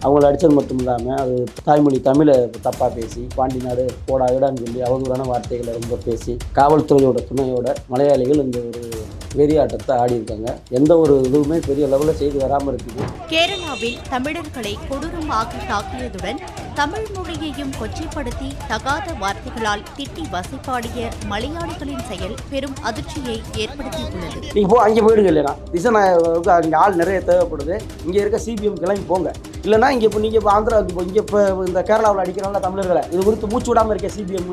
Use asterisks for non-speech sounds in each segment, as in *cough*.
அவங்கள அடித்தது மட்டும் இல்லாமல் அது தாய்மொழி தமிழை தப்பாக பேசி பாண்டி நாடு போடா சொல்லி அவதூறான வார்த்தைகளை ரொம்ப பேசி காவல்துறையோட துணையோட மலையாளிகள் இந்த ஒரு வெறியாட்டத்தை ஆடி இருக்காங்க எந்த ஒரு இதுவுமே பெரிய லெவலில் செய்து வராமல் இருக்குது. கேரளாவில் தமிழர்களை கொடூரமாக தாக்கியதுடன் தமிழ் மொழியையும் கொச்சைப்படுத்தி தகாத வார்த்தைகளால் திட்டி வசைப்பாடிய மலையாளிகளின் செயல் பெரும் அதிர்ச்சியை ஏற்படுத்தியுள்ளது. நீங்கள் போ அங்கே போயிடுங்க இல்லைனா திசநாயகருக்கு அங்கே ஆள் நிறைய தேவைப்படுது. இங்கே இருக்க சிபிஎம் கிளம்பி போங்க. இல்லைனா இங்கே இப்போ நீங்கள் இப்போ ஆந்திரா இப்போ இங்கே இப்போ இந்த கேரளாவில் அடிக்கிறாங்களா தமிழர்களை இது குறித்து மூச்சு விடாமல் இருக்க சிபிஎம்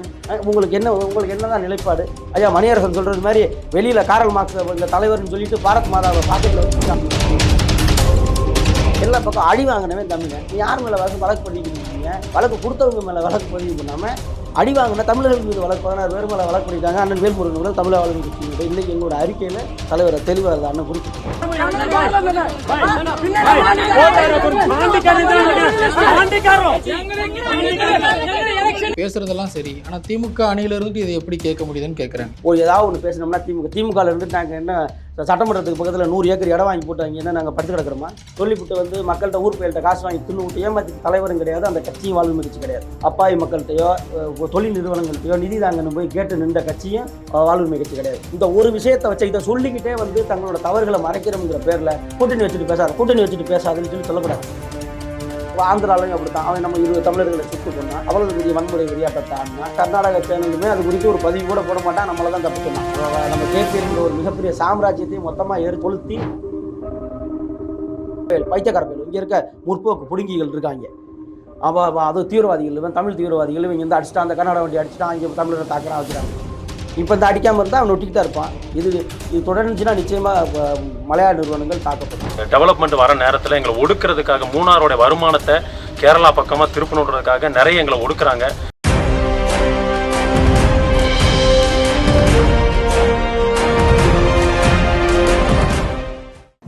உங்களுக்கு என்ன உங்களுக்கு என்னதான் நிலைப்பாடு? ஐயா மணியரசன் சொல்கிறது மாதிரி வெளியில் காரல் மார்க்ஸ் இந்த தலைவர்னு சொல்லிட்டு பாரத் மாதாவை பாக்கெட்டில் வச்சுருக்காங்க எல்லா பக்கம் அடி வாங்கினவே தமிழன். நீ யார் மேலே வழக்கு வழக்கு பண்ணிக்கிட்டு இருக்கீங்க? வழக்கு கொடுத்தவங்க மேலே வழக்கு பதிவு பண்ணாமல் அடி வாங்கின தமிழர்கள் மீது வழக்கு பதினாறு பேர் மேலே வழக்கு பண்ணிட்டாங்க அண்ணன் வேல்முருகன் கூட தமிழக வழக்கு கட்சியினுடைய இன்னைக்கு எங்களோட அறிக்கையில் தலைவரை தெளிவாக அதை அண்ணன் குறிப்பிட்டு பேசுறதெல்லாம் சரி. ஆனா திமுக அணியில இருந்துட்டு இதை எப்படி கேட்க முடியுதுன்னு கேக்குறேன். ஒரு ஏதாவது ஒன்று பேசினோம்னா திமுக திமுகவில் இருந்து நாங்கள் என்ன சட்டமன்றத்துக்கு பக்கத்தில் நூறு ஏக்கர் இடம் வாங்கி போட்டு அங்கே என்ன நாங்கள் படுத்து கிடக்கிறோமா? சொல்லிவிட்டு வந்து மக்கள்கிட்ட ஊர் பயில்கிட்ட காசு வாங்கி தின்னு விட்டு ஏமாத்தி தலைவரும் கிடையாது அந்த கட்சியும் வாழ்வு மிகச்சி கிடையாது. அப்பாவி மக்கள்கிட்டயோ தொழில் நிறுவனங்கள்கிட்டயோ நிதி தாங்கன்னு போய் கேட்டு நின்ற கட்சியும் வாழ்வு மிகச்சி கிடையாது. இந்த ஒரு விஷயத்தை வச்சு இதை சொல்லிக்கிட்டே வந்து தங்களோட தவறுகளை மறைக்கிறோங்கிற பேரில் கூட்டணி வச்சுட்டு பேசாது கூட்டணி வச்சுட்டு பேசாதுன்னு சொல்லி சொல்லக்கூடாது. ஆந்திராலையும் அப்படித்தான். அவன் நம்ம இருபது தமிழர்களை சுட்டு பண்ணான் அவ்வளவு பெரிய வன்முறை விளையாட்டத்தை கர்நாடக சேனலுமே அது குறித்து ஒரு பதிவு கூட போட மாட்டான். நம்மளை தான் தப்பு சொன்னான். நம்ம கேபிஎன்ற ஒரு மிகப்பெரிய சாம்ராஜ்யத்தையும் மொத்தமாக ஏறி கொளுத்தி பைத்தியக்கார பேர். இங்கே இருக்க முற்போக்கு புடுங்கிகள் இருக்காங்க. அவன் அது தீவிரவாதிகள் இவன் தமிழ் தீவிரவாதிகள் இவங்க வந்து அடிச்சுட்டான் அந்த கர்நாடக வண்டி அடிச்சுட்டான் இங்கே தமிழரை தாக்குறான் வச்சுட்டாங்க இப்போ இந்த அடிக்காமல் இருந்தால் அவன் ஒட்டிக்கிட்டு தான் இருப்பான். இது இது தொடர்ந்துச்சுன்னா நிச்சயமாக மலையாள நிறுவனங்கள் தாக்கப்படும். டெவலப்மெண்ட் வர நேரத்தில் எங்களை ஒடுக்கிறதுக்காக மூணாரோட வருமானத்தை கேரளா பக்கமாக திருப்பணுன்றதுக்காக நிறைய எங்களை ஒடுக்குறாங்க.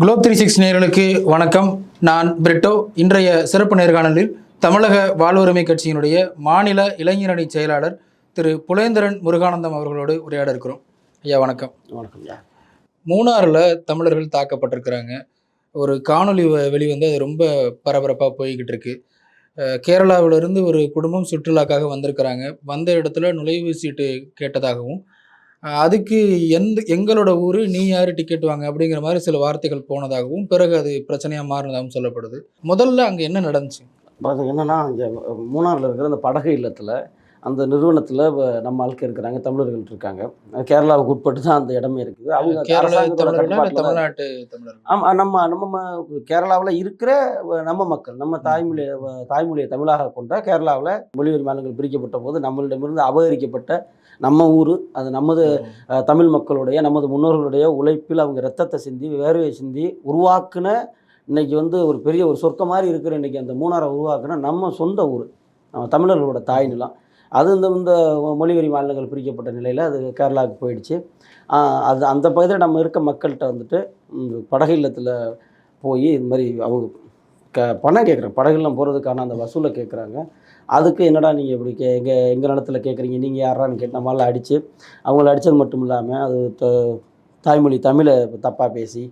குளோப் த்ரீ சிக்ஸ் நேயர்களுக்கு வணக்கம். நான் பிரிட்டோ. இன்றைய சிறப்பு நேர்காணலில் தமிழக வாழ்வுரிமை கட்சியினுடைய மாநில இளைஞரணி செயலாளர் திரு புலேந்திரன் முருகானந்தம் அவர்களோடு உரையாட இருக்கிறோம். ஐயா வணக்கம். வணக்கம் ஐயா. மூணாறில் தமிழர்கள் தாக்கப்பட்டிருக்கிறாங்க. ஒரு காணொளி வ- வெளிவந்து அது ரொம்ப பரபரப்பாக போய்கிட்டு இருக்கு. கேரளாவிலிருந்து ஒரு குடும்பம் சுற்றுலாக்காக வந்திருக்கிறாங்க. வந்த இடத்துல நுழைவு சீட்டு கேட்டதாகவும் அதுக்கு எந்த எங்களோட ஊர் நீ யார் டிக்கெட் வாங்க? அப்படிங்கிற மாதிரி சில வார்த்தைகள் போனதாகவும் பிறகு அது பிரச்சனையாக மாறினதாகவும் சொல்லப்படுது. முதல்ல அங்கே என்ன நடந்துச்சு? அது என்னன்னா இங்கே மூணாறில் இருக்கிற அந்த படகு இல்லத்தில் அந்த நிறுவனத்தில் நம்ம ஆட்கள் இருக்கிறாங்க தமிழர்கள் இருக்காங்க. கேரளாவுக்கு உட்பட்டு தான் அந்த இடமே இருக்குது. அவங்க ஆமாம் நம்ம நம்ம கேரளாவில் இருக்கிற நம்ம மக்கள் நம்ம தாய்மொழியை தாய்மொழியை தமிழாக கொண்ட கேரளாவில் மொழிவரி மாநிலங்கள் பிரிக்கப்பட்ட போது நம்மளிடமிருந்து அபகரிக்கப்பட்ட நம்ம ஊர் அது நமது தமிழ் மக்களுடைய நமது முன்னோர்களுடைய உழைப்பில் அவங்க ரத்தத்தை சிந்தி வேர்வையை சிந்தி உருவாக்குன இன்னைக்கு வந்து ஒரு பெரிய ஒரு சொர்க்கம் மாதிரி இருக்கிற இன்னைக்கு அந்த மூணாரை உருவாக்குன நம்ம சொந்த ஊர். நம்ம தமிழர்களோட தாய் நிலம். அது இந்த இந்த மொழிவெறி மாநிலங்கள் பிரிக்கப்பட்ட நிலையில் அது கேரளாவுக்கு போயிடுச்சு. அது அந்த பகுதியில் நம்ம இருக்க மக்கள்கிட்ட வந்துட்டு படகு இல்லத்தில் போய் இது மாதிரி அவங்க க பணம் கேட்குறாங்க படகுலாம் போகிறதுக்கான அந்த வசூலை கேட்குறாங்க அதுக்கு என்னடா நீங்கள் இப்படி கே எங்கள் எங்கள் நிலத்தில் கேட்குறீங்க நீங்கள் யாரான்னு கேட்ட நம்மளால் அடித்து அவங்கள அடித்தது மட்டும் இல்லாமல் அது த- தாய்மொழி தமிழை தப்பாக பேசி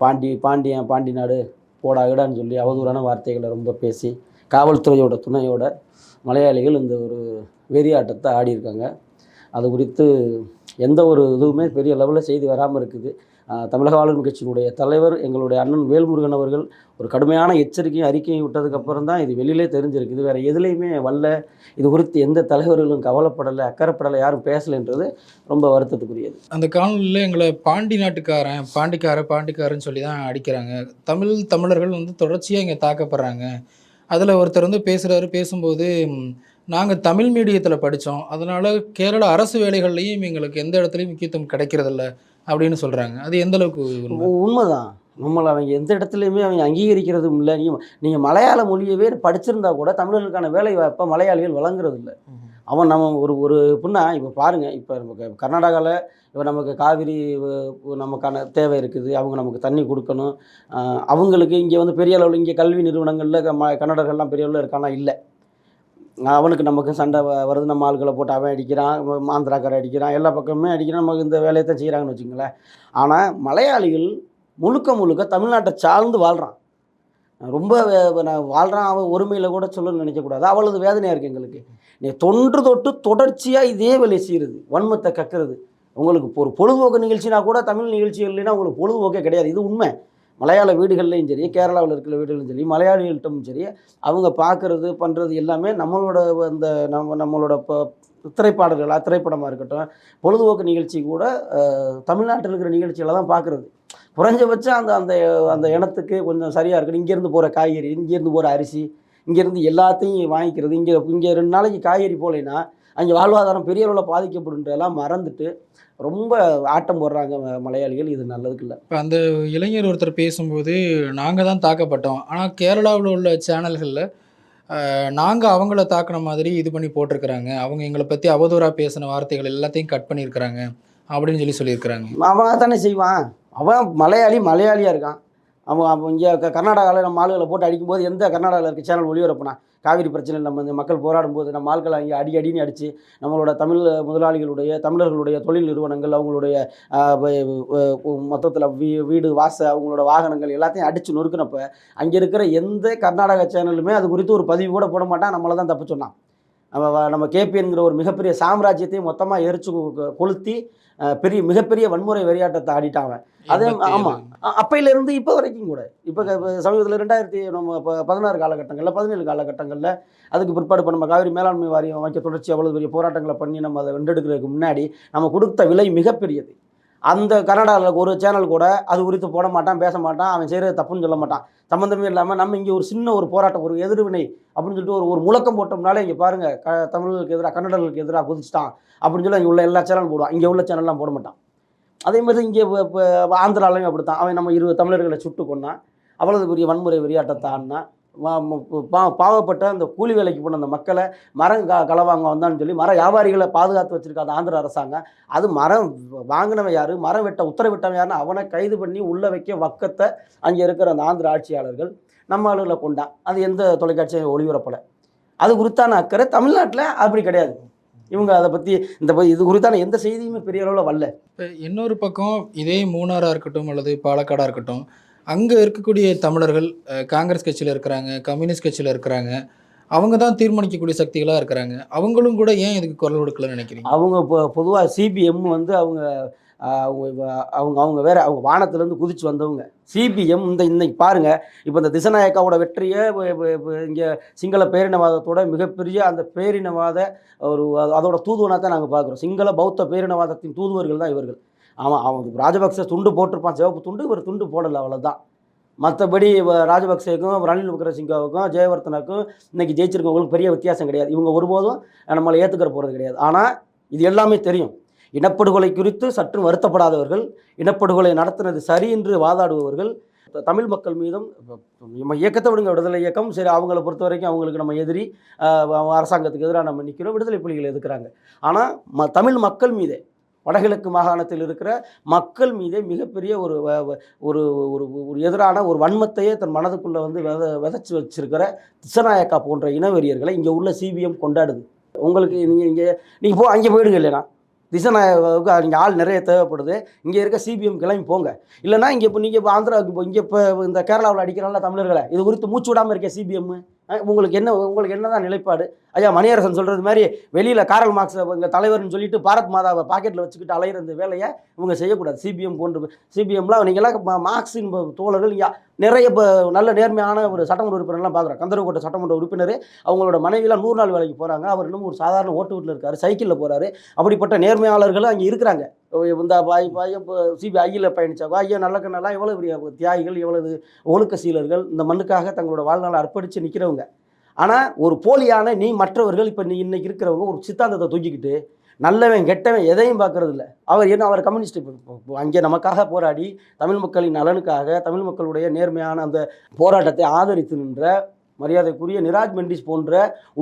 பாண்டி பாண்டியன் பாண்டி நாடு போடா இடான்னு சொல்லி அவதூறான வார்த்தைகளை ரொம்ப பேசி காவல்துறையோட துணையோட மலையாளிகள் இந்த ஒரு வெறியாட்டத்தை ஆட்டத்தை ஆடியிருக்காங்க. அது குறித்து எந்த ஒரு இதுவுமே பெரிய லெவலில் செய்து வராமல் இருக்குது. தமிழக ஆளுநர் கட்சியினுடைய தலைவர் எங்களுடைய அண்ணன் வேல்முருகன் அவர்கள் ஒரு கடுமையான எச்சரிக்கையும் அறிக்கையும் விட்டதுக்கப்புறம் தான் இது வெளியிலே தெரிஞ்சிருக்கு. இது வேறு எதுலேயுமே வரல. இது குறித்து எந்த தலைவர்களும் கவலைப்படலை அக்கறைப்படலை யாரும் பேசலைன்றது ரொம்ப வருத்தத்துக்குரியது. அந்த காணொலியில் எங்களை பாண்டி நாட்டுக்காரன் பாண்டிக்கார பாண்டிக்காரன்னு சொல்லி தான் அடிக்கிறாங்க. தமிழ் தமிழர்கள் வந்து தொடர்ச்சியாக இங்கே தாக்கப்படுறாங்க. அதில் ஒருத்தர் வந்து பேசுகிறாரு பேசும்போது நாங்கள் தமிழ் மீடியத்தில் படித்தோம். அதனால் கேரள அரசு வேலைகள்லையும் எங்களுக்கு எந்த இடத்துலையும் முக்கியத்துவம் கிடைக்கிறதில்ல அப்படின்னு சொல்கிறாங்க அது எந்த அளவுக்கு உண்மைதான். நம்மளை அவங்க எந்த இடத்துலையுமே அவங்க அங்கீகரிக்கிறதும் இல்லை. நீங்கள் நீங்கள் மலையாள மொழியவே படிச்சிருந்தா கூட தமிழர்களுக்கான வேலை வாய்ப்பை மலையாளிகள் வழங்குறது இல்லை அவன் நம்ம ஒரு ஒரு எப்படின்னா இப்போ பாருங்கள் இப்போ நமக்கு கர்நாடகாவில் இப்போ நமக்கு காவிரி நமக்கான தேவை இருக்குது. அவங்க நமக்கு தண்ணி கொடுக்கணும். அவங்களுக்கு இங்கே வந்து பெரிய அளவில் இங்கே கல்வி நிறுவனங்களில் ம கன்னடர்கள்லாம் பெரிய அளவில் இருக்கானா? இல்லை. அவனுக்கு நமக்கு சண்டை வ- வருது. நம்ம ஆளுகளை போட்டு அவன் அடிக்கிறான் மாந்திராக்காரை அடிக்கிறான் எல்லா பக்கமுமே அடிக்கிறான். நமக்கு இந்த வேலையை தான் செய்கிறாங்கன்னு வச்சுங்களேன் ஆனால் மலையாளிகள் முழுக்க முழுக்க தமிழ்நாட்டை சார்ந்து வாழ்கிறான் ரொம்ப வே- நான் வாழ்கிறான் அவன் ஒருமையில் கூட சொல்லணும்னு நினைக்கக்கூடாது. அவ்வளவு வேதனையாக இருக்குது எங்களுக்கு. நீ தொன்று தொட்டு தொடர்ச்சியாக இதே வேலை செய்கிறது வன்மத்தை கக்கிறது. உங்களுக்கு ஒரு பொழுதுபோக்கு நிகழ்ச்சினா கூட தமிழ் நிகழ்ச்சிகள் இல்லைன்னா உங்களுக்கு பொழுதுபோக்கே கிடையாது. இது உண்மை. மலையாள வீடுகள்லையும் சரி கேரளாவில் இருக்கிற வீடுகளும் சரி மலையாளிகள்கிட்டும் சரி அவங்க பார்க்குறது பண்ணுறது எல்லாமே நம்மளோட அந்த நம்ம நம்மளோட இப்போ திரைப்பாடல்களாக திரைப்படமாக இருக்கட்டும் பொழுதுபோக்கு நிகழ்ச்சி கூட தமிழ்நாட்டில் இருக்கிற நிகழ்ச்சிகளை தான் பார்க்குறது. குறைஞ்சபட்சம் அந்த அந்த அந்த இனத்துக்கு கொஞ்சம் சரியாக இருக்கணும். இங்கேருந்து போகிற காய்கறி இங்கேருந்து போகிற அரிசி இங்கேருந்து எல்லாத்தையும் வாங்கிக்கிறது. இங்கே இங்கே ரெண்டு நாளைக்கு காய்கறி போகலைன்னா அங்கே வாழ்வாதாரம் பெரிய அளவில் பாதிக்கப்படுன்றதெல்லாம் மறந்துட்டு ரொம்ப ஆட்டம் போடுறாங்க மலையாளிகள். இது நல்லதுக்கு இல்லை இப்போ அந்த இளைஞர் ஒருத்தர் பேசும்போது நாங்கள் தான் தாக்கப்பட்டோம். ஆனால் கேரளாவில் உள்ள சேனல்களில் நாங்கள் அவங்கள தாக்குன மாதிரி இது பண்ணி போட்டிருக்கிறாங்க. அவங்க எங்களை பற்றி அவதூறாக பேசின வார்த்தைகள் எல்லாத்தையும் கட் பண்ணியிருக்கிறாங்க அப்படின்னு சொல்லி சொல்லியிருக்கிறாங்க. அவன் தானே செய்வான். அவன் மலையாளி மலையாளியாக இருக்கான். அவங்க இங்கே கர்நாடகாவில் நம்ம ஆளுகளை போட்டு அடிக்கும்போது எந்த கர்நாடகாவில் இருக்க சேனல் ஒளிபரப்புனா? காவிரி பிரச்சனை நம்ம இந்த மக்கள் போராடும் போது நம்ம ஆட்களை அங்கே அடி அடின்னு அடித்து நம்மளோட தமிழ் முதலாளிகளுடைய தமிழர்களுடைய தொழில் நிறுவனங்கள் அவங்களுடைய மொத்தத்தில் வீ வீடு வாச அவங்களோட வாகனங்கள் எல்லாத்தையும் அடித்து நொறுக்கினப்ப அங்கே இருக்கிற எந்த கர்நாடக சேனலுமே அது குறித்து ஒரு பதிவு கூட போட மாட்டான். நம்மளை தான் தப்பு சொன்னான். நம்ம நம்ம கேபிஎன்கிற ஒரு மிகப்பெரிய சாம்ராஜ்யத்தையும் மொத்தமாக எரிச்சு கொ- கொளுத்தி பெரிய மிகப்பெரிய வன்முறை வெறியாட்டத்தை ஆடிட்டான் அவன் அதே எண்பத்தி ஆமா. ஏழு. அ- அப்பையிலிருந்து இப்போ வரைக்கும் கூட இப்போ சமீபத்தில் ரெண்டாயிரத்தி நம்ம இப்போ பதினாறு காலகட்டங்களில் பதினேழு காலகட்டங்களில் அதுக்கு பிற்பாடு இப்போ நம்ம காவிரி மேலாண்மை வாரியம் அமைக்க தொடர்ச்சி அவ்வளோ பெரிய போராட்டங்களை பண்ணி நம்ம அதை வென்றெடுக்கிறதுக்கு முன்னாடி நம்ம கொடுத்த விலை மிகப்பெரியது அந்த கன்னடாவில் ஒரு சேனல் கூட அது குறித்து போட மாட்டான் பேச மாட்டான் அவன் செய்கிறது தப்புன்னு சொல்ல மாட்டான். சம்மந்தமே இல்லாமல் நம்ம இங்கே ஒரு சின்ன ஒரு போராட்டம் ஒரு எதிர்வினை அப்படின்னு சொல்லிட்டு ஒரு ஒரு முழக்கம் போட்டோம்னாலே இங்கே பாருங்கள் க தமிழர்களுக்கு எதிராக கன்னடர்களுக்கு எதிராக குதிச்சிட்டான் அப்படின்னு சொல்லி இங்கே உள்ள எல்லா சேனலும் போடுவான். இங்கே உள்ள சேனல்லாம் போட மாட்டான். அதே மாதிரி இங்கே இப்போ ஆந்திராலையும் அப்படித்தான். அவன் நம்ம இருபது தமிழர்களை சுட்டு கொண்டான் அவ்வளவு பெரிய வன்முறை வெறியாட்டத்தை ஆடினான். பா- பாவப்பட்ட அந்த கூலி வேலைக்கு போன அந்த மக்களை மரம் க களவாங்க வந்தான்னு சொல்லி மர வியாபாரிகளை பாதுகாத்து வச்சுருக்க அந்த ஆந்திர அரசாங்கம். அது மரம் வாங்கினவன் யார்? மரம் வெட்ட உத்தரவிட்டவன் யாருன்னு அவனை கைது பண்ணி உள்ளே வைக்க வக்கத்தை அங்கே இருக்கிற அந்த ஆந்திர ஆட்சியாளர்கள் நம்ம ஆளுகளை கொண்டான் அது எந்த தொலைக்காட்சியும் ஒளிபரப்பலை அது குறித்தான அக்கறை தமிழ்நாட்டில் அப்படி கிடையாது. இவங்க அதை பற்றி இந்த இது குறித்தான எந்த செய்தியுமே பெரிய அளவில் வரல. இப்போ இன்னொரு பக்கம் இதே மூணாராக இருக்கட்டும் அல்லது பாலக்காடாக இருக்கட்டும் அங்கே இருக்கக்கூடிய தமிழர்கள் காங்கிரஸ் கட்சியில் இருக்கிறாங்க கம்யூனிஸ்ட் கட்சியில் இருக்கிறாங்க அவங்க தான் தீர்மானிக்கக்கூடிய சக்திகளாக இருக்கிறாங்க. அவங்களும் கூட ஏன் இதுக்கு குரல் கொடுக்கலன்னு நினைக்கிறீங்க? அவங்க இப்போ பொதுவாக சிபிஎம் வந்து அவங்க அவங்க அவங்க அவங்க வேறு அவங்க வானத்துலேருந்து குதிச்சு வந்தவங்க. சிபிஎம் இந்த இன்னைக்கு பாருங்கள் இப்போ இந்த திசநாயக்காவோட வெற்றியை இங்கே சிங்கள பேரினவாதத்தோட மிகப்பெரிய அந்த பேரினவாத ஒரு அதோட தூதுவனாக தான் நாங்கள் பார்க்குறோம். சிங்கள பௌத்த பேரினவாதத்தின் தூதுவர்கள் தான் இவர்கள். அவன் அவன் ராஜபக்சே துண்டு போட்டிருப்பான் சிவப்பு துண்டு இவர் துண்டு போடலை அவ்வளோதான் மற்றபடி ராஜபக்சேக்கும் ரணில் விக்ரமசிங்காவுக்கும் ஜெயவர்த்தனுக்கும் இன்றைக்கி ஜெயிச்சிருக்கவங்களுக்கு பெரிய வித்தியாசம் கிடையாது. இவங்க ஒருபோதும் நம்மளை ஏற்றுக்கிற போகிறது கிடையாது. ஆனால் இது எல்லாமே தெரியும். இனப்படுகொலை குறித்து சற்றும் வருத்தப்படாதவர்கள் இனப்படுகொலை நடத்தினது சரி என்று வாதாடுபவர்கள் தமிழ் மக்கள் மீதும் நம்ம இயக்கத்தை விடுங்க விடுதலை இயக்கம் சரி அவங்கள பொறுத்த வரைக்கும் அவங்களுக்கு நம்ம எதிரி அரசாங்கத்துக்கு எதிராக நம்ம நிற்கிறோம் விடுதலை புலிகள் எதுக்குறாங்க? ஆனால் ம தமிழ் மக்கள் மீதே வடகிழக்கு மாகாணத்தில் இருக்கிற மக்கள் மீதே மிகப்பெரிய ஒரு வ- வ- ஒரு ஒரு ஒரு எதிரான ஒரு வன்மத்தையே தன் மனதுக்குள்ளே வந்து வித விதைச்சி வச்சிருக்கிற திசநாயக்கா போன்ற இனவெறியர்களை இங்கே உள்ள சிபிஎம் கொண்டாடுது. உங்களுக்கு நீங்கள் இங்கே நீங்கள் போ அங்கே போயிடுங்க இல்லைனா. திசநாயகாவுக்கு நீங்கள் ஆள் நிறைய தேவைப்படுது. இங்கே இருக்க சிபிஎம் கிளம்பி போங்க. இல்லைன்னா இங்கே இப்போ நீங்கள் இப்போ ஆந்திராவுக்கு இப்போ இங்கே இப்போ இந்த கேரளாவில் அடிக்கிறாங்களா தமிழர்களை. இது குறித்து மூச்சு விடாமல் இருக்க சிபிஎம் உங்களுக்கு என்ன உங்களுக்கு என்ன தான் நிலைப்பாடு? ஐயா மணியரசன் சொல்கிறது மாதிரி வெளியில் காரல் மார்க்ஸ் எங்கள் தலைவர்னு சொல்லிட்டு பாரத் மாதாவை பாக்கெட்டில் வச்சுக்கிட்டு அலையிற இந்த வேலையை இவங்க செய்யக்கூடாது. சிபிஎம் போன்று சிபிஎம்லாம் நீங்களாம் மார்க்ஸின் தோழர்கள் நிறைய இப்போ நல்ல நேர்மையான ஒரு சட்டமன்ற உறுப்பினர்லாம் பார்க்குறோம் கந்தரகோட்டை சட்டமன்ற உறுப்பினர் அவங்களோட மனைவிலாம் நூறு நாள் வேலைக்கு போகிறாங்க அவர் இன்னும் ஒரு சாதாரண ஓட்டு வீட்டில் இருக்காரு சைக்கிளில் போகிறாரு அப்படிப்பட்ட நேர்மையாளர்களும் அங்கே இருக்கிறாங்க இந்த பாய் பாய் இப்போ சிபிஐயில் பயணிச்சவங்க ஐயா நல்ல கண்ணெல்லாம் எவ்வளோ பெரிய தியாகிகள் எவ்வளவு ஒழுக்க சீலர்கள் இந்த மண்ணுக்காக தங்களோட வாழ்நாளை அர்ப்பணித்து நிற்கிறவங்க ஆனால் ஒரு போலியான நீ மற்றவர்கள் இப்போ நீ இன்னைக்கு இருக்கிறவங்க ஒரு சித்தாந்தத்தை தூக்கிக்கிட்டு நல்லவன் கெட்டவன் எதையும் பார்க்கறது இல்லை அவர் என்ன அவர் கம்யூனிஸ்ட் அங்கே நமக்காக போராடி தமிழ் மக்களின் நலனுக்காக தமிழ் மக்களுடைய நேர்மையான அந்த போராட்டத்தை ஆதரித்து நின்ற மரியாதைக்குரிய நிராஜ் மெண்டிஸ் போன்ற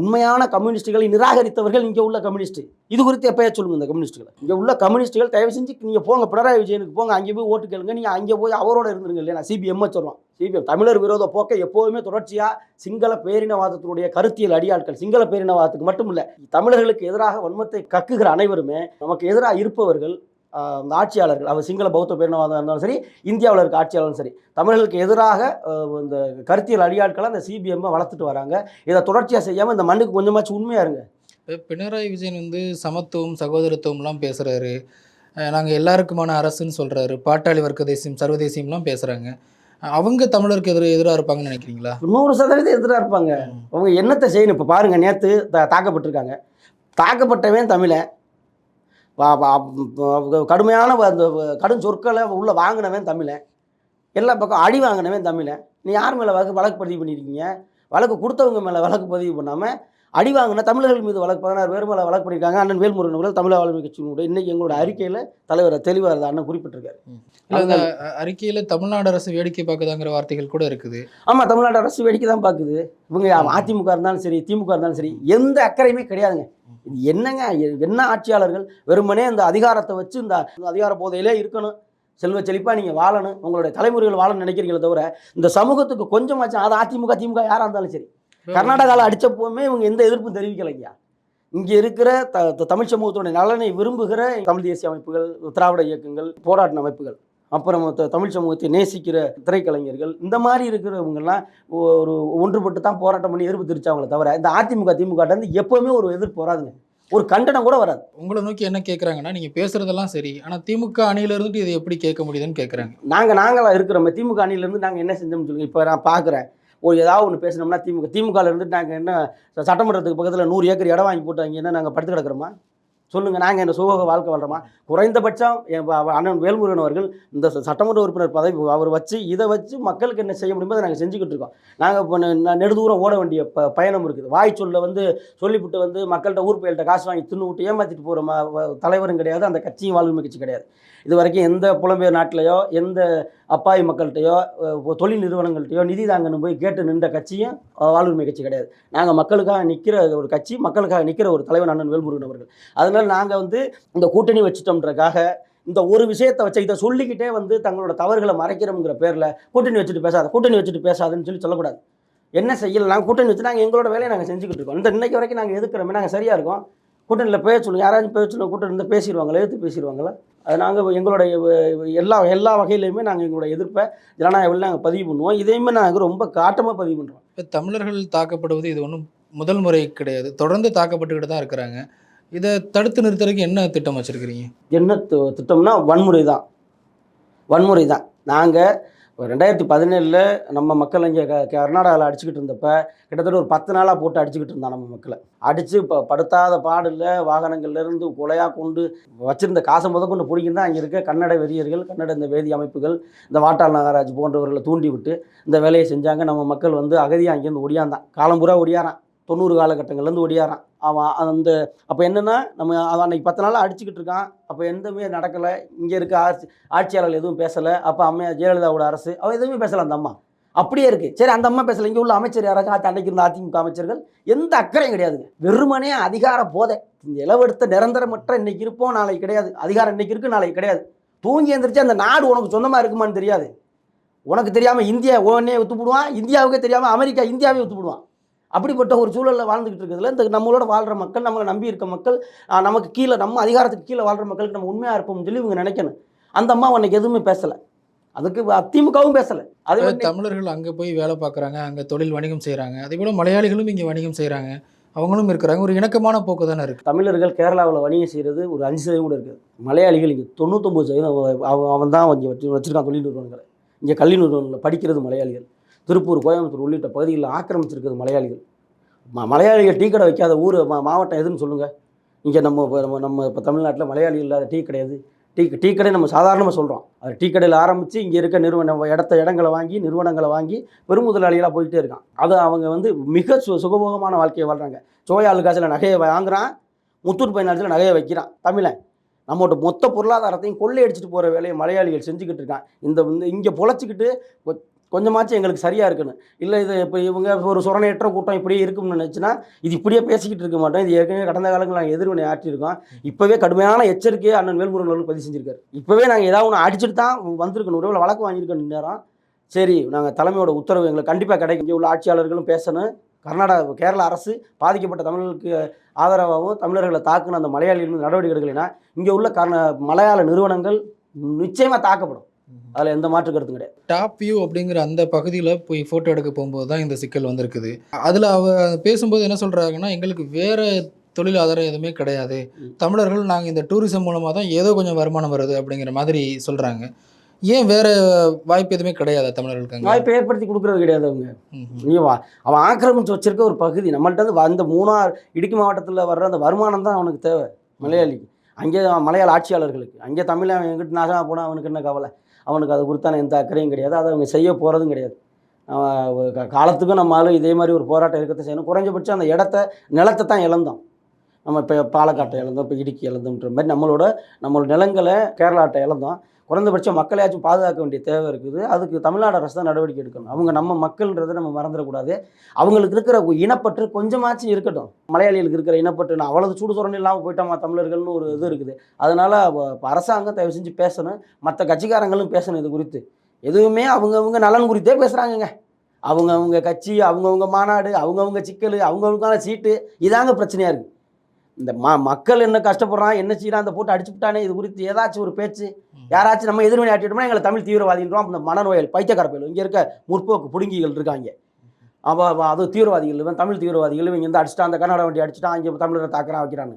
உண்மையான கம்யூனிஸ்டுகளை நிராகரித்தவர்கள் இங்கே உள்ள கம்யூனிஸ்ட் இது குறித்து எப்பயா சொல்லுங்க இந்த கம்யூனிஸ்ட்டுகளை இங்கே உள்ள கம்யூனிஸ்ட்டுகள் தயவு செஞ்சு நீங்கள் போங்க பினராயி விஜயனுக்கு போங்க அங்கே போய் ஓட்டு கேளுங்க. நீங்கள் அங்கே போய் அவரோட இருந்துருங்க இல்லையா? சிபிஎம் சொல்லுவோம் சிபிஎம் தமிழர் விரோத போக்கை எப்போதுமே தொடர்ச்சியாக சிங்கள பேரினவாதத்தினுடைய கருத்தியல் அடியாட்கள் சிங்கள பேரினவாதத்துக்கு மட்டும் இல்லை தமிழர்களுக்கு எதிராக வன்மத்தை கக்குகிற அனைவருமே நமக்கு எதிராக இருப்பவர்கள் இந்த ஆட்சியாளர்கள் அவர் சிங்கள பௌத்த பேரினவாதம் இருந்தாலும் சரி இந்தியாவில் இருக்க ஆட்சியாளரும் சரி தமிழர்களுக்கு எதிராக இந்த கருத்தியல் அடியாட்களை அந்த சிபிஎம் வளர்த்துட்டு வராங்க. இதை தொடர்ச்சியாக செய்யாமல் இந்த மண்ணுக்கு கொஞ்சமாச்சும் உண்மையாக இருங்க. பினராயி விஜயன் வந்து சமத்துவம் சகோதரத்துவம்லாம் பேசுகிறாரு நாங்கள் எல்லாருக்குமான அரசுன்னு சொல்கிறாரு பாட்டாளி வர்க்க தேசியம் சர்வதேசியம்லாம் பேசுகிறாங்க அவங்க தமிழருக்கு எதிர எதிராக இருப்பாங்கன்னு நினைக்கிறீங்களா? நூறு சதவீதம் எதிராக இருப்பாங்க. அவங்க என்னத்தை செய்யணும்? இப்போ பாருங்கள் நேற்று த தாக்கப்பட்டிருக்காங்க. தாக்கப்பட்டவன் தமிழன். வ- கடுமையான அந்த கடும் சொற்களை உள்ளே வாங்கினவன் தமிழன் எல்லா பக்கம் அடி வாங்கினவன் தமிழன் நீ யார் மேலே வழக்கு வழக்கு பதிவு பண்ணியிருக்கீங்க? வழக்கு கொடுத்தவங்க மேலே வழக்கு பதிவு பண்ணாமல் அடி வாங்கின தமிழர்கள் மீது வழக்கு பதினாறு பேர் மேலே வழக்கு பண்ணியிருக்காங்க அண்ணன் வேல்முருகன் அவர்கள் தமிழக வாழ்வு கட்சியினுடைய இன்னைக்கு எங்களோட அறிக்கையில் தலைவர் தெளிவாக இருந்த அண்ணன் குறிப்பிட்டிருக்காரு. அந்த அறிக்கையில் தமிழ்நாடு அரசு வேடிக்கை பார்க்குதாங்கிற வார்த்தைகள் கூட இருக்குது. ஆமாம் தமிழ்நாடு அரசு வேடிக்கை தான் பார்க்குது. இவங்க அதிமுக இருந்தாலும் சரி திமுக இருந்தாலும் சரி எந்த அக்கறையுமே கிடையாதுங்க. இது என்னங்க என்ன ஆட்சியாளர்கள் வெறுமனே இந்த அதிகாரத்தை வச்சு இந்த இந்த அதிகார போதையிலே இருக்கணும். செல்வ செழிப்பாக நீங்கள் வாழணும். உங்களுடைய தலைமுறைகள் வாழணும்னு நினைக்கிறீங்களே தவிர இந்த சமூகத்துக்கு கொஞ்சமாச்சும் அது அதிமுக திமுக யாராக இருந்தாலும் சரி கர்நாடகாவில் அடித்தப்போவுமே இவங்க எந்த எதிர்ப்பும் தெரிவிக்கலைங்க இங்கே இருக்கிற த தமிழ் சமூகத்துடைய நலனை விரும்புகிற தமிழ் தேசிய அமைப்புகள் திராவிட இயக்கங்கள் போராட்ட அமைப்புகள் அப்புறம் தமிழ் சமூகத்தை நேசிக்கிற திரைக்கலைஞர்கள் இந்த மாதிரி இருக்கிறவங்கெல்லாம் ஒரு ஒன்றுபட்டு தான் போராட்டம் பண்ணி எதிர்ப்பு தெரிவிச்சாங்களே தவிர இந்த அதிமுக திமுக வந்து எப்போவுமே ஒரு எதிர்ப்பு வராதுங்க. ஒரு கண்டனம் கூட வராது. உங்களை நோக்கி என்ன கேட்குறாங்கன்னா நீங்கள் பேசுகிறதெல்லாம் சரி ஆனால் திமுக அணியில இருந்துட்டு இதை எப்படி கேட்க முடியுதுன்னு கேட்குறாங்க நாங்கள் நாங்களாக இருக்கிறோமே திமுக அணியிலேருந்து நாங்கள் என்ன செஞ்சோம்னு சொல்லுங்க. இப்போ நான் பார்க்குறேன் ஒரு ஏதாவது ஒன்று பேசினோம்னா திமுக திமுகவில் இருந்துட்டு நாங்கள் என்ன சட்டமன்றத்துக்கு பக்கத்தில் நூறு ஏக்கர் இடம் வாங்கி போட்டு அங்கே என்ன நாங்கள் படுத்து கிடக்கிறோமா? சொல்லுங்கள் நாங்கள் என்ன சுகோக வாழ்க்கை வாழ்கிறோமா குறைந்தபட்சம் என் அண்ணன் வேல்முருகன் அவர்கள் இந்த சட்டமன்ற உறுப்பினர் பதவி அவர் வச்சு இதை வச்சு மக்களுக்கு என்ன செய்ய முடியுமோ அதை நாங்கள் செஞ்சுக்கிட்டு இருக்கோம். நாங்கள் இப்போ நெடுதூரம் ஓட வேண்டிய ப பயணம் இருக்குது. வாய் சொல்ல வந்து சொல்லிவிட்டு வந்து மக்கள்கிட்ட ஊர் பயல்கிட்ட காசு வாங்கி தின்னு விட்டு ஏமாற்றிட்டு போகிற ம தலைவரும் கிடையாது அந்த கட்சியும் வாழ்வுரிமை கட்சி கிடையாது. இது வரைக்கும் எந்த புலம்பெயர் நாட்டிலையோ எந்த அப்பாவி மக்கள்கிட்டயோ தொழில் நிறுவனங்கள்கிட்டயோ நிதி தாங்கன்னு போய் கேட்டு நின்ற கட்சியும் வாழ்வுரிமை கட்சி கிடையாது. நாங்கள் மக்களுக்காக நிற்கிற ஒரு கட்சி மக்களுக்காக நிற்கிற ஒரு தலைவர் அண்ணன் வேல்முருகன் அவர்கள். அதனால் நாங்கள் வந்து இந்த கூட்டணி வச்சுட்டோம்ன்றக்காக இந்த ஒரு விஷயத்தை வச்சு இதை சொல்லிக்கிட்டே வந்து தங்களோட தவறுகளை மறைக்கிறோங்கிற பேரில் கூட்டணி வச்சுட்டு பேசாத கூட்டணி வச்சுட்டு பேசாதுன்னு சொல்லி சொல்லக்கூடாது. என்ன செய்யல நாங்கள் கூட்டணி வச்சு நாங்கள் எங்களோட வேலையை நாங்கள் செஞ்சுக்கிட்டு இருக்கோம். இந்த இன்னைக்கு வரைக்கும் நாங்கள் எதுக்குறோமே நாங்கள் சரியாக இருக்கோம். கூட்டணியில் பேச சொல்லுங்க யாராச்சும் பேச சொல்லுங்க கூட்டணி இருந்தால் பேசிடுவாங்களா எதிர்த்து பேசிடுவாங்களா? அது நாங்கள் எங்களுடைய எல்லா எல்லா வகையிலையுமே நாங்கள் எங்களோட எதிர்ப்பை ஜனநாயகம் நாங்கள் பதிவு பண்ணுவோம். இதையுமே நாங்கள் ரொம்ப காட்டமாக பதிவு பண்ணுறோம் இப்போ தமிழர்கள் தாக்கப்படுவது இது ஒன்றும் முதல் முறை கிடையாது. தொடர்ந்து தாக்கப்பட்டுக்கிட்டு தான் இருக்கிறாங்க. இதை தடுத்து நிறுத்துறதுக்கு என்ன திட்டம் வச்சுருக்கிறீங்க? என்ன திட்டம்னா வன்முறை தான் வன்முறை தான் நாங்கள் ரெண்டாயிரத்தி பதினேழில் நம்ம மக்கள் இங்கே க கர்நாடகாவில் அடிச்சுக்கிட்டு இருந்தப்ப கிட்டத்தட்ட ஒரு பத்து நாளாக போட்டு அடிச்சுக்கிட்டு இருந்தான் நம்ம மக்களை. அடித்து இப்போ படுத்தாத பாடில் வாகனங்கள்லேருந்து கொலையாக கொண்டு வச்சிருந்த காசை முத கொண்டு பிடிக்கும் தான் அங்கே இருக்க கன்னட வெறியர்கள் கன்னட இந்த வேதி அமைப்புகள் இந்த வாட்டாள் நாகராஜ் போன்றவர்களை தூண்டி விட்டு இந்த வேலையை செஞ்சாங்க. நம்ம மக்கள் வந்து அகதியாக அங்கேருந்து ஒடியாந்தான். காலம்புறா ஒடியாரான் தொண்ணூறு காலகட்டங்கள்லேருந்து ஒடியாரான் அவன் அந்த அப்போ என்னென்னா நம்ம அவன் அன்னைக்கு பத்து நாளாக அடிச்சுக்கிட்டு இருக்கான். அப்போ எந்தவுமே நடக்கலை. இங்கே இருக்க ஆட்சி ஆட்சியாளர்கள் எதுவும் பேசலை. அப்போ அம்மா ஜெயலலிதாவோட அரசு அவன் எதுவுமே பேசலை அந்த அம்மா. அப்படியே இருக்குது சரி அந்த அம்மா பேசலை. இங்கே உள்ள அமைச்சர் யாராச்சும் அன்னைக்கு இருந்த அதிமுக அமைச்சர்கள் எந்த அக்கறையும் கிடையாதுங்க. வெறுமனே அதிகார போதை. இந்த இளவெடுத்த நிரந்தரமற்ற இன்னைக்கு இருப்போம் நாளைக்கு கிடையாது. அதிகாரம் இன்னைக்கு இருக்கு நாளைக்கு கிடையாது. தூங்கி எந்திரிச்சு அந்த நாடு உனக்கு சொந்தமாக இருக்குமான்னு தெரியாது. உனக்கு தெரியாமல் இந்தியா உடனே விட்டுப்பிடுவான் இந்தியாவுக்கே தெரியாமல் அமெரிக்கா இந்தியாவே விட்டுப்பிடுவான் அப்படிப்பட்ட ஒரு சூழலில் வாழ்ந்துக்கிட்டு இருக்கிறதுல இந்த நம்மளோட வாழ்கிற மக்கள் நம்மளை நம்பி இருக்க மக்கள் நமக்கு கீழே நம்ம அதிகாரத்துக்கு கீழே வாழ்கிற மக்களுக்கு நம்ம உண்மையாக இருப்போம்னு சொல்லி இவங்க நினைக்கணும். அந்த அம்மா அன்னைக்கு எதுவுமே பேசலை. அதுக்கு அதிமுகவும் பேசலை. அது தமிழர்கள் அங்கே போய் வேலை பார்க்குறாங்க அங்கே தொழில் வணிகம் செய்கிறாங்க அதே போல் மலையாளிகளும் இங்கே வணிகம் செய்கிறாங்க அவங்களும் இருக்கிறாங்க. ஒரு இணக்கமான போக்கு தானே இருக்குது தமிழர்கள் கேரளாவில் வணிகம் செய்கிறது ஒரு அஞ்சு சதவீதம் கூட இருக்குது. மலையாளிகள் இங்கே தொண்ணூத்தொம்பது சதவீதம் அவன் அவன் தான் இங்கே வச்சு வச்சுருக்கான் தொழில் நிறுவனங்களை. இங்கே கல்வி நிறுவனங்களில் படிக்கிறது மலையாளிகள். திருப்பூர் கோயம்புத்தூர் உள்ளிட்ட பகுதிகளில் ஆக்கிரமிச்சிருக்குது மலையாளிகள். ம மலையாளிகள் டீ கடை வைக்காத ஊர் மா மாவட்டம் எதுன்னு சொல்லுங்கள் இங்கே நம்ம நம்ம நம்ம இப்போ தமிழ்நாட்டில் மலையாளி இல்லாத டீ கிடையாது டீ டீ கடை நம்ம சாதாரணமாக சொல்கிறோம் அது டீ கடையில் ஆரம்பித்து இங்கே இருக்க நிறுவனம் இடத்த இடங்களை வாங்கி நிறுவனங்களை வாங்கி பெருமுதலாளிகளாக போயிட்டே இருக்கான். அது அவங்க வந்து மிக சு சுகபோகமான வாழ்க்கையை வாழ்கிறாங்க சோயாளு காசில் நகையை வாங்குறான் முத்தூர் பயனாளத்தில் நகையை வைக்கிறான். தமிழன். நம்மளோட மொத்த பொருளாதாரத்தையும் கொள்ளையடிச்சிட்டு போகிற வேலையை மலையாளிகள் செஞ்சுக்கிட்டு இருக்கான். இந்த இங்கே பொழைச்சிக்கிட்டு கொஞ்சமாச்சும் எங்களுக்கு சரியாக இருக்கணும். இல்லை இது இப்போ இவங்க ஒரு சுரணையற்ற கூட்டம் இப்படியே இருக்கும்னு நினச்சுன்னா இது இப்படியே பேசிக்கிட்டு இருக்க மாட்டோம். இது ஏற்கனவே கடந்த காலங்கள் நாங்கள் எதிர்வினை ஆற்றியிருக்கோம். இப்போவே கடுமையான எச்சரிக்கையை அண்ணன் வேல்முருகன் அவர்கள் பதிவு செஞ்சுருக்காரு. இப்போவே நாங்கள் ஏதாவது ஒன்று அடிச்சுட்டு தான் வந்திருக்கணும். உறவில் வழக்கு வாங்கியிருக்கணும் நேரம் சரி நாங்கள் தலைமையோட உத்தரவு எங்களுக்கு கண்டிப்பாக கிடைக்கும். இங்கே உள்ள ஆட்சியாளர்களும் பேசணும். கர்நாடகா கேரள அரசு பாதிக்கப்பட்ட தமிழர்களுக்கு ஆதரவாகவும் தமிழர்களை தாக்குன அந்த மலையாளிகள் நடவடிக்கை எடுக்கலைன்னா இங்கே உள்ள கர்நா மலையாள நிறுவனங்கள் நிச்சயமாக தாக்கப்படும். அதில் எந்த மாற்று கருத்தும் கிடையாது. டாப் வியூ அப்படிங்கிற அந்த பகுதியில் போய் ஃபோட்டோ எடுக்க போகும்போது தான் இந்த சிக்கல் வந்திருக்குது. அதில் அவ பேசும்போது என்ன சொல்கிறாங்கன்னா எங்களுக்கு வேற தொழில் ஆதாரம் எதுவுமே கிடையாது. தமிழர்கள் நாங்கள் இந்த டூரிசம் மூலமாக தான் ஏதோ கொஞ்சம் வருமானம் வருது அப்படிங்கிற மாதிரி சொல்கிறாங்க ஏன் வேற வாய்ப்பு எதுவுமே கிடையாதா தமிழர்களுக்கு? வாய்ப்பை ஏற்படுத்தி கொடுக்கறது கிடையாது அவங்க. நீ வா. அவன் ஆக்கிரமிச்சு வச்சிருக்க ஒரு பகுதி. நம்மள்ட்ட வந்த மூணார் இடுக்கி மாவட்டத்தில் வர்ற அந்த வருமானம் தான் அவனுக்கு தேவை. மலையாளிக்கு. அங்கே மலையாள ஆட்சியாளர்களுக்கு. அங்கே தமிழ் எங்கிட்ட நாசமாக போனால் அவனுக்கு என்ன கவலை? அவனுக்கு அது குறித்தான எந்த அக்கறையும் கிடையாது. அதை அவங்க செய்ய போகிறதும் கிடையாது. காலத்துக்கும் நம்ம ஆளு இதே மாதிரி ஒரு போராட்டம் இருக்கத்தை செய்யணும். குறைஞ்சபட்சம் அந்த இடத்த நிலத்தை தான் இழந்தோம். நம்ம இப்போ பாலக்காட்டை இழந்தோம் இப்போ இடுக்கி இழந்தோம்ன்ற மாதிரி நம்மளோட நம்மளோட நிலங்களை கேரளாட்டை இழந்தோம். குறைந்தபட்சம் மக்களையாச்சும் பாதுகாக்க வேண்டிய தேவை இருக்குது. அதுக்கு தமிழ்நாடு அரசு தான் நடவடிக்கை எடுக்கணும். அவங்க நம்ம மக்கள்ன்றதை நம்ம மறந்துடக்கூடாது. அவங்களுக்கு இருக்கிற இனப்பற்று கொஞ்சமாச்சும் இருக்கட்டும். மலையாளிகளுக்கு இருக்கிற இனப்பற்று நான் அவ்வளவு சூடு சுரணி இல்லாமல் போயிட்டோமா தமிழர்கள்னு ஒரு இது இருக்குது. அதனால் அரசாங்கம் தயவு செஞ்சு பேசணும். மற்ற கட்சிக்காரங்களும் பேசணும் இது குறித்து. எதுவுமே அவங்கவுங்க நலன் குறித்தே பேசுகிறாங்கங்க அவங்கவுங்க கட்சி அவங்கவுங்க மாநாடு அவங்கவுங்க சிக்கல் அவங்கவுங்களுக்கான சீட்டு இதாங்க பிரச்சனையாக இருக்குது இந்த ம மக்கள் என்ன கஷ்டப்படுறான் என்ன செய்யறான் அந்த போட்டு அடிச்சுட்டானே இது குறித்து ஏதாச்சும் ஒரு பேச்சு யாராச்சும் நம்ம எதிர்மறை ஆட்டிட்டோம்னா எங்களை தமிழ் தீவிரவாதின்றோம் அந்த மனநோயாளி பைத்தியக்கார பயிலும் இங்கே இருக்க முற்போக்கு புடுங்கிகள் இருக்காங்க. அவ அவ- அது தீவிரவாதிகள் இவன் தமிழ் தீவிரவாதிகள் இவங்க இந்த அடிச்சிட்டான் அந்த கன்னட வண்டி அடிச்சிட்டான் இங்கே தமிழரை தாக்குறான் வைக்கிறான்னு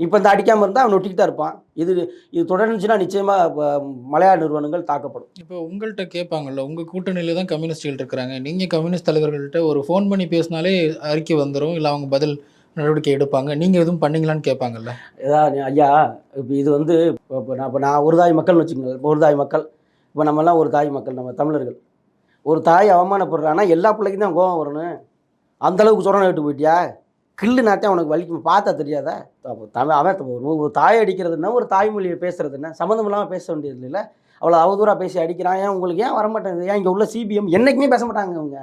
இப்போ இந்த அடிக்காமல் இருந்தால் அவன் ஒட்டிக்கிட்டு தான் இருப்பான். இது இது தொடர்ந்துச்சுன்னா நிச்சயமாக மலையாள நிறுவனங்கள் தாக்கப்படும். இப்போ உங்கள்கிட்ட கேட்பாங்கல்ல உங்கள் கூட்டணியில் தான் கம்யூனிஸ்ட்கள் இருக்கிறாங்க. நீங்கள் கம்யூனிஸ்ட் தலைவர்கள்ட்ட ஒரு ஃபோன் பண்ணி பேசினாலே அறிக்கை வந்துடும் இல்லை அவங்க பதில் நடவடிக்கை எடுப்பாங்க. நீங்கள் எதுவும் பண்ணீங்களான்னு கேட்பாங்கல்ல ஏதாவது ஐயா இப்போ இது வந்து இப்போ இப்போ நான் இப்போ நான் ஒரு தாய் மக்கள்னு வச்சுக்கோங்க. இப்போ ஒரு தாய் மக்கள். இப்போ நம்மலாம் ஒரு தாய் மக்கள் நம்ம தமிழர்கள். ஒரு தாய் அவமானப்படுறான்னா எல்லா பிள்ளைக்கும் தான் கோவம் வரணும் அந்தளவுக்கு சொரணை விட்டு போயிட்டியா? கில்லு நாட்டே உனக்கு வலிக்கும் பார்த்தா தெரியாதா? அப்போ தமிழ் அவன் ஒரு தாய் அடிக்கிறதுன்னா ஒரு தாய்மொழியை பேசுறது என்ன? சம்மந்தம் இல்லாமல் பேச வேண்டியது இல்லை அவ்வளோ அவதூறாக பேசி அடிக்கிறான். ஏன் உங்களுக்கு ஏன் வரமாட்டேங்குது? ஏன் இங்கே உள்ள சிபிஎம் என்றைக்குமே பேச மாட்டாங்க அவங்க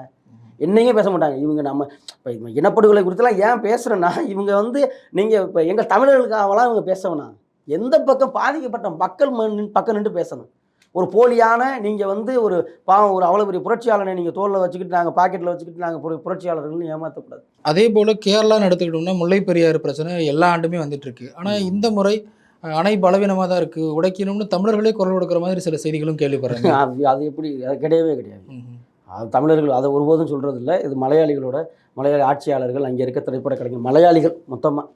என்னைக்குமே பேச மாட்டாங்க. இவங்க நம்ம இப்போ இனப்படுகொலை குறித்தெல்லாம் ஏன் பேசுகிறேன்னா இவங்க வந்து நீங்கள் இப்போ எங்கள் தமிழர்களுக்காகலாம் இவங்க பேச வேணாம் எந்த பக்கம் பாதிக்கப்பட்ட மக்கள் மண் பக்கம் நின்று பேசணும். ஒரு போலியான நீங்கள் வந்து ஒரு பாவம் ஒரு அவ்வளோ பெரிய புரட்சியாளனை நீங்கள் தோளில் வச்சுக்கிட்டு நாங்கள் பாக்கெட்டில் வச்சுக்கிட்டு நாங்கள் புர- புரட்சியாளர்கள்னு ஏமாற்றக்கூடாது அதே போல் கேரளான்னு எடுத்துக்கிட்டோம்னா முல்லை பெரியாறு பிரச்சனை எல்லா ஆண்டுமே வந்துட்டு இருக்கு. ஆனால் இந்த முறை அணை பலவீனமாக தான் இருக்குது உடைக்கணும்னு தமிழர்களே குரல் கொடுக்குற மாதிரி சில செய்திகளும் கேள்விப்படுறாங்க. *laughs* அது அது எப்படி அது கிடையவே கிடையாது. அது தமிழர்கள் அதை ஒருபோதும் சொல்கிறது இல்லை இது மலையாளிகளோட மலையாளி ஆட்சியாளர்கள் அங்கே இருக்க திரைப்பட கலைஞர் மலையாளிகள் மொத்தமாக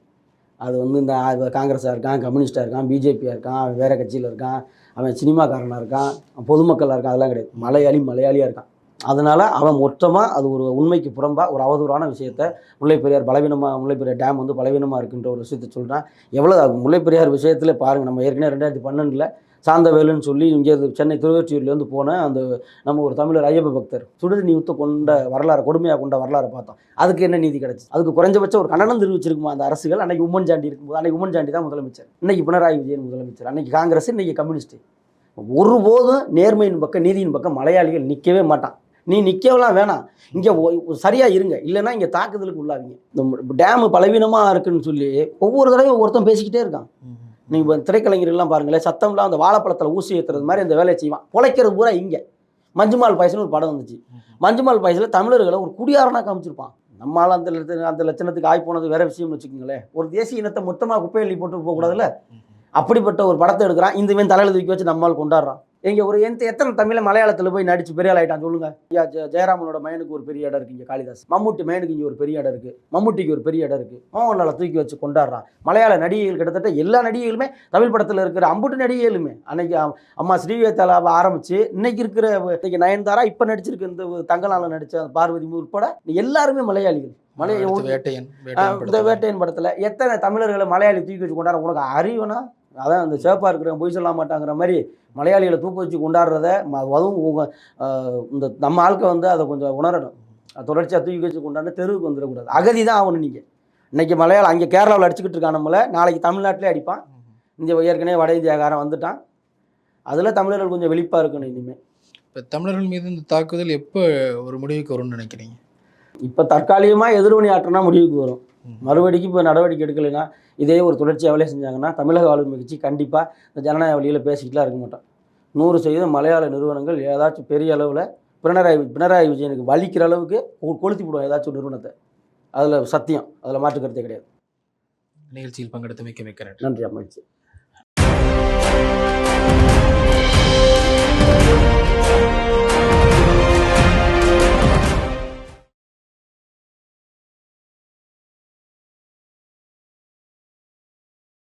அது வந்து இந்த காங்கிரஸாக இருக்கான் கம்யூனிஸ்டாக இருக்கான் பிஜேபியாக இருக்கான் அவன் வேறு கட்சியில் இருக்கான் அவன் சினிமாக்காரனாக இருக்கான் பொதுமக்களாக இருக்கான் அதெல்லாம் கிடையாது. மலையாளி மலையாளியாக இருக்கான். அதனால் அவன் மொத்தமாக அது ஒரு உண்மைக்கு புறம்பாக ஒரு அவதூறான விஷயத்த முல்லைப்பெரியார் பலவீனமாக முல்லைப்பெரியார் டேம் வந்து பலவீனமாக இருக்குன்ற ஒரு விஷயத்த சொல்கிறான் எவ்வளோ முல்லைப்பெரியார் விஷயத்தில் பாருங்கள் நம்ம ஏற்கனவே ரெண்டாயிரத்தி பன்னெண்டில் சாந்தவேலுன்னு சொல்லி இங்கே சென்னை திருவொற்றியூர்லேருந்து போன அந்த நம்ம ஒரு தமிழர் ஐயப்ப பக்தர் சுடுதண்ணி ஊற்ற கொண்ட வரலாறு கொடுமையாக கொண்ட வரலாறு பார்த்தோம். அதுக்கு என்ன நீதி கிடச்சி அதுக்கு குறைஞ்சபட்சம் ஒரு கண்டனம் தெரிவிச்சிருக்குமா அந்த அரசுகள்? அன்னைக்கு உம்மன் சாண்டி இருக்கும்போது அன்னைக்கு உம்மன் சாண்டி தான் முதலமைச்சர். இன்னைக்கு பினராயி விஜயன் முதலமைச்சர். அன்னைக்கு காங்கிரஸ் இன்னைக்கு கம்யூனிஸ்ட். ஒருபோதும் நேர்மையின் பக்கம் நீதியின் பக்கம் மலையாளிகள் நிற்கவே மாட்டான். நீ நிற்கலாம் வேணாம். இங்கே சரியாக இருங்க. இல்லைன்னா இங்கே தாக்குதலுக்கு உள்ளாவீங்க. இந்த டேமு பலவீனமாக இருக்குன்னு சொல்லி ஒவ்வொரு தடவையும் ஒருத்தன் பேசிக்கிட்டே இருக்கான். நீங்கள் திரைக்கலைஞர்கள்லாம் பாருங்களேன் சத்தம்லாம் அந்த வாழைப்பழத்தில் ஊசி ஏற்றுறது மாதிரி அந்த வேலையை செய்வான். பொழைக்கிறது பூரா இங்கே. மஞ்சுமால் பாயசம்னு ஒரு படம் வந்துச்சு. மஞ்சுமால் பாயசில் தமிழர்களை ஒரு குடியாரனாக காமிச்சிருப்பான். நம்மளால் அந்த அந்த லட்சணத்துக்கு ஆய் போனது வேற விஷயம்னு வச்சுக்கோங்களேன். ஒரு தேசிய இனத்தை மொத்தமாக குப்பையள்ளி போட்டு போகக்கூடாதுல்ல? அப்படிப்பட்ட ஒரு படத்தை எடுக்கிறான். இந்த இவன் தலையில் தூக்கி வச்சு நம்மால் கொண்டாடுறான். எங்க ஒரு எந்த எத்தனை தமிழ மலையாளத்தில் போய் நடிச்சு பெரிய ஆள் சொல்லுங்க. ஐயா ஜெ- ஜெயராமனோட மயனுக்கு ஒரு பெரிய இடம் இருக்கு இங்கே காளிதாஸ். மம்முட்டி மயனுக்கு இங்கே ஒரு பெரிய இடம் இருக்கு. மம்முட்டிக்கு ஒரு பெரிய இடம் இருக்கு. மோகன்லாலை தூக்கி வச்சு கொண்டாடுறான். மலையாள நடிகைகள் கிட்டத்தட்ட எல்லா நடிகைகளுமே தமிழ் படத்தில் இருக்கிற அம்புட்டு நடிகைகளுமே. அன்னைக்கு அம்- அம்மா ஸ்ரீவேத்தாலாவை ஆரம்பிச்சு இன்னைக்கு இருக்கிற இன்னைக்கு நயன்தாரா இப்போ நடிச்சிருக்க இந்த தங்கலால நடிச்ச பார்வதி உட்பட எல்லாருமே மலையாளிகள். மலைய வேட்டையன் இந்த படத்துல. வேட்டையன் படத்தில் எத்தனை தமிழர்களை மலையாளி தூக்கி வச்சு கொண்டாட உனக்கு அறிவுனா? அதான் அந்த சேப்பாக இருக்கிறவங்க பொய் சொல்ல மாட்டாங்கிற மாதிரி மலையாளிகளை தூக்கி வச்சு கொண்டாடுறத அதுவும் இந்த நம்ம ஆட்க வந்து அதை கொஞ்சம் உணரணும். தொடர்ச்சியாக தூக்கி வச்சு கொண்டாந்து தெருவுக்கு வந்துடக்கூடாது. அகதி தான் ஆகணும் நீங்கள் இன்னைக்கு மலையாளம் அங்கே கேரளாவில் அடிச்சுக்கிட்டு இருக்கான் நம்மளை நாளைக்கு தமிழ்நாட்டிலே அடிப்பான். இங்கே ஏற்கனவே வட இந்தியாக்காரன் வந்துட்டான். அதில் தமிழர்கள் கொஞ்சம் விழிப்பாக இருக்கணும் இனிமேல் இப்போ தமிழர்கள் மீது இந்த தாக்குதல் எப்போ ஒரு முடிவுக்கு வரும்னு நினைக்கிறீங்க? இப்போ தற்காலிகமாக எதிர்வினை ஆற்றினா முடிவுக்கு வரும். மறுபடிக்கு இப்போ நடவடிக்கை எடுக்கலைன்னா இதே ஒரு தொடர்ச்சியாகவே செஞ்சாங்கன்னா தமிழக ஆளுமை கட்சி கண்டிப்பாக இந்த ஜனநாயக வழியில் பேசிக்கிட்டுலாம் இருக்க மாட்டோம். நூறு சதவீதம் மலையாள நிறுவனங்கள் ஏதாச்சும் பெரிய அளவில் பினராயி பினராயி விஜயனுக்கு வலிக்கிற அளவுக்கு கொளுத்தி விடுவோம் ஏதாச்சும் ஒரு நிறுவனத்தை. அதில் சத்தியம். அதில் மாற்று கருத்தே கிடையாது. நிகழ்ச்சியில் பங்கெடுத்து மிக்க மிக்க நன்றி அமைச்சு